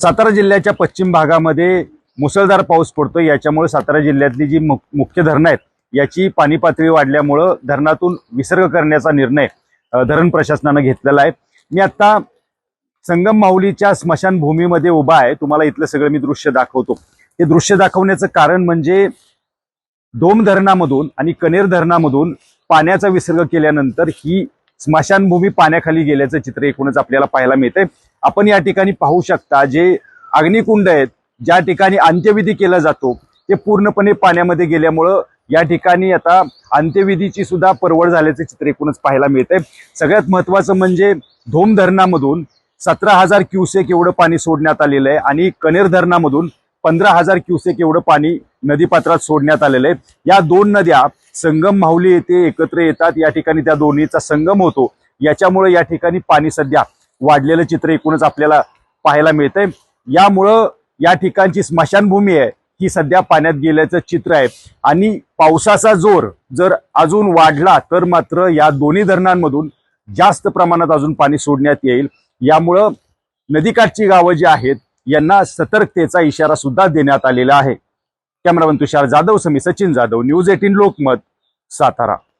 सातारा जिल्ह्याच्या पश्चिम भागामध्ये मुसळधार पाऊस पडतो याच्यामुळे सातारा जिल्ह्यातली जी मु- मुख्य धरणं आहेत याची पाणी पातळी वाढल्यामुळं धरणातून विसर्ग करण्याचा निर्णय धरण प्रशासनानं घेतलेला आहे. मी आता संगम माऊलीच्या स्मशानभूमीमध्ये उभा आहे. तुम्हाला इथलं सगळं मी दृश्य दाखवतो. हे दृश्य दाखवण्याचं कारण म्हणजे डोम धरणामधून आणि कनेर धरणामधून पाण्याचा विसर्ग केल्यानंतर ही स्मशानभूमी पाण्याखाली गेल्याचं चित्र एकूणच आपल्याला पाहायला मिळतंय. आपण या ठिकाणी पाहू शकता जे अग्निकुंड आहेत ज्या ठिकाणी अंत्यविधी केला जातो ते पूर्णपणे पाण्यामध्ये गेल्यामुळं या ठिकाणी आता अंत्यविधीची सुद्धा परवड झाल्याचं चित्र एकूणच पाहायला मिळतंय. सगळ्यात महत्वाचं म्हणजे धोम धरणामधून सतरा हजार क्युसेक एवढं पाणी सोडण्यात आलेलं आहे आणि कनेर धरणामधून पंधरा हजार क्युसेक एवढं पाणी नदीपात्रात सोडण्यात आलेलं आहे. या दोन नद्या संगम माहुली येथे एकत्र येतात. या ठिकाणी त्या दोन्हीचा संगम होतो. याच्यामुळे या ठिकाणी पाणी सध्या वाढलेलं चित्र एकूणच आपल्याला पाहायला मिळतंय. यामुळं या ठिकाणची स्मशानभूमी आहे ही सध्या पाण्यात गेल्याचं चित्र आहे. आणि पावसाचा जोर जर अजून वाढला तर मात्र या दोन्ही धरणांमधून जास्त प्रमाणात अजून पाणी सोडण्यात येईल. यामुळं नदीकाठची गावं जी आहेत यांना सतर्कतेचा इशारा सुद्धा देण्यात आलेला आहे. कॅमेरामन तुषार जाधव समी सचिन जाधव न्यूज एटीन लोकमत सातारा.